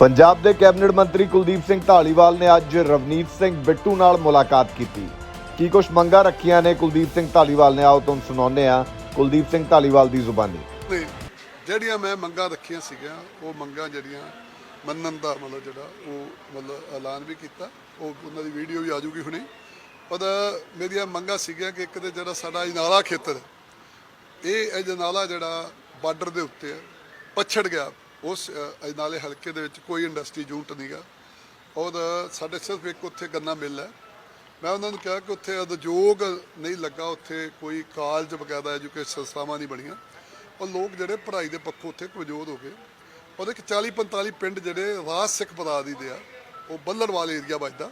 ਪੰਜਾਬ ਦੇ ਕੈਬਨਿਟ ਮੰਤਰੀ ਕੁਲਦੀਪ ਸਿੰਘ ਢਾਲੀਵਾਲ ਨੇ ਅੱਜ ਰਵਨੀਤ ਸਿੰਘ ਬਿੱਟੂ ਨਾਲ ਮੁਲਾਕਾਤ ਕੀਤੀ। ਕੀ ਕੁਝ ਮੰਗਾਂ ਰੱਖੀਆਂ ਨੇ ਕੁਲਦੀਪ ਸਿੰਘ ਢਾਲੀਵਾਲ ਨੇ? ਆਓ ਤੁਹਾਨੂੰ ਸੁਣਾਉਂਦੇ ਆ ਕੁਲਦੀਪ ਸਿੰਘ ਢਾਲੀਵਾਲ ਦੀ ਜ਼ੁਬਾਨੀ। ਤੇ ਜਿਹੜੀਆਂ ਮੈਂ ਮੰਗਾਂ ਰੱਖੀਆਂ ਸੀਗੀਆਂ, ਉਹ ਮੰਗਾਂ ਜਿਹੜੀਆਂ ਮੰਨਣ ਦਾ ਮਤਲਬ ਜਿਹੜਾ ਉਹ ਮਤਲਬ ਐਲਾਨ ਵੀ ਕੀਤਾ। ਉਹ ਉਹਨਾਂ ਦੀ ਵੀਡੀਓ ਵੀ ਆ ਜੂਗੀ ਹੁਣੇ। ਪਰ ਮੇਰੀਆਂ ਮੰਗਾਂ ਸੀਗੀਆਂ ਕਿ ਇੱਕ ਤੇ ਜਿਹੜਾ ਸਾਡਾ ਇਨਾਲਾ ਖੇਤਰ, ਇਹ ਅਜਨਾਲਾ ਜਿਹੜਾ ਬਾਰਡਰ ਦੇ ਉੱਤੇ ਹੈ, ਪਛੜ ਗਿਆ। ਉਸ ਅਜਨਾਲੇ ਹਲਕੇ ਦੇ ਵਿੱਚ ਕੋਈ ਇੰਡਸਟਰੀ ਯੂਨਿਟ ਨਹੀਂਗਾ ਔਰ ਸਾਡੇ ਸਿਰਫ ਇੱਕ ਉੱਥੇ ਗੰਨਾ ਮਿਲ ਹੈ। ਮੈਂ ਉਹਨਾਂ ਨੂੰ ਕਿਹਾ ਕਿ ਉੱਥੇ ਉਦਯੋਗ ਨਹੀਂ ਲੱਗਾ, ਉੱਥੇ ਕੋਈ ਕਾਲਜ ਵਗੈਰਾ ਐਜੂਕੇਸ਼ਨ ਸੰਸਥਾਵਾਂ ਨਹੀਂ ਬਣੀਆਂ। ਔਰ ਲੋਕ ਜਿਹੜੇ ਪੜ੍ਹਾਈ ਦੇ ਪੱਖੋਂ ਉੱਥੇ ਕਮਜ਼ੋਰ ਹੋ ਗਏ। ਉਹਦੇ ਕਿ 40 45 ਪਿੰਡ ਜਿਹੜੇ ਰਾਜ ਸਿੱਖ ਬਰਾਦਰੀ ਦੇ ਆ, ਉਹ ਬੱਲੜਵਾਲ ਏਰੀਆ ਵੱਜਦਾ।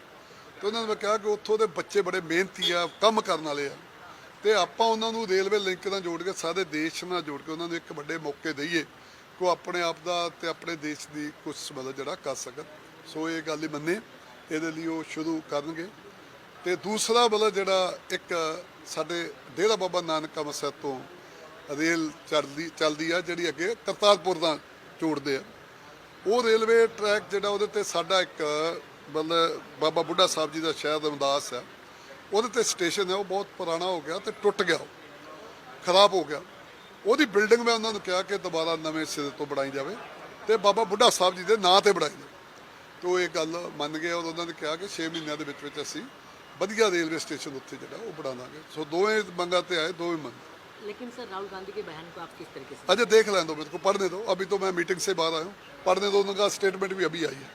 ਤੇ ਉਹਨਾਂ ਨੂੰ ਮੈਂ ਕਿਹਾ ਕਿ ਉੱਥੋਂ ਦੇ ਬੱਚੇ ਬੜੇ ਮਿਹਨਤੀ ਆ, ਕੰਮ ਕਰਨ ਵਾਲੇ ਆ। ਤੇ ਆਪਾਂ ਉਹਨਾਂ ਨੂੰ ਰੇਲਵੇ ਲਿੰਕ ਨਾਲ ਜੋੜ ਕੇ, ਸਾਰੇ ਦੇਸ਼ ਨਾਲ ਜੋੜ ਕੇ ਉਹਨਾਂ ਨੂੰ ਇੱਕ ਵੱਡੇ ਮੌਕੇ ਦਈਏ। ਕਿ ਆਪਣੇ ਆਪ ਦਾ ਤੇ ਆਪਣੇ ਦੇਸ਼ ਦੀ ਕੁਝ ਮਤਲਬ ਜਿਹੜਾ ਕਰ ਸਕਣ। ਸੋ ਇਹ ਗੱਲ ਹੀ ਮੰਨੇ। ਇਹਦੇ ਲਈ ਉਹ ਸ਼ੁਰੂ ਕਰਨਗੇ। ਤੇ ਦੂਸਰਾ ਮਤਲਬ ਜਿਹੜਾ ਇੱਕ ਸਾਡੇ ਡੇਰਾ ਬਾਬਾ ਨਾਨਕ ਅੰਮ੍ਰਿਤਸਰ ਤੋਂ ਰੇਲ ਚੱਲਦੀ ਚੱਲਦੀ ਆ, ਜਿਹੜੀ ਅੱਗੇ ਕਰਤਾਰਪੁਰ ਦਾ ਜੋੜਦੇ ਆ। ਉਹ ਰੇਲਵੇ ਟਰੈਕ ਜਿਹੜਾ ਉਹਦੇ ਤੇ ਸਾਡਾ ਇੱਕ ਮਤਲਬ ਬਾਬਾ ਬੁੱਢਾ ਸਾਹਿਬ ਜੀ ਦਾ ਸ਼ਹਿਰ ਰਮਦਾਸ ਹੈ ਉਹਦੇ ਤੇ ਸਟੇਸ਼ਨ ਹੈ ਉਹ ਬਹੁਤ ਪੁਰਾਣਾ ਹੋ ਗਿਆ ਤੇ ਟੁੱਟ ਗਿਆ। ਉਹ ਖਰਾਬ ਹੋ ਗਿਆ। ਉਹਦੀ ਬਿਲਡਿੰਗ ਮੈਂ ਉਹਨਾਂ ਨੂੰ ਕਿਹਾ ਕਿ ਦੁਬਾਰਾ ਨਵੇਂ ਸਿਰੇ ਤੋਂ ਬਣਾਈ ਜਾਵੇ ਤੇ ਬਾਬਾ ਬੁੱਢਾ ਸਾਹਿਬ ਜੀ ਦੇ ਨਾਂ ਤੇ ਬਣਾਈ ਜਾਵੇ ਤੇ ਉਹ ਇਹ ਗੱਲ ਮੰਨ ਗਏ ਔਰ ਉਹਨਾਂ ਨੇ ਕਿਹਾ ਕਿ 6 ਮਹੀਨਿਆਂ ਦੇ ਵਿੱਚ ਵਿੱਚ ਅਸੀਂ ਵਧੀਆ ਰੇਲਵੇ ਸਟੇਸ਼ਨ ਉੱਥੇ ਜਿਹੜਾ ਉਹ ਬਣਾ ਦਾਂਗੇ ਸੋ ਦੋਵੇਂ ਮੰਗਾਂ ਤੇ ਆਏ ਦੋਵੇਂ ਮੰਗ लेकिन सर राहुल गांधी के बयान को आप किस तरीके से अजय देख लें दो मेरे को पढ़ने दो अभी तो मैं मीटिंग से बाहर आया हूँ पढ़ने दो उनका स्टेटमेंट भी अभी आई है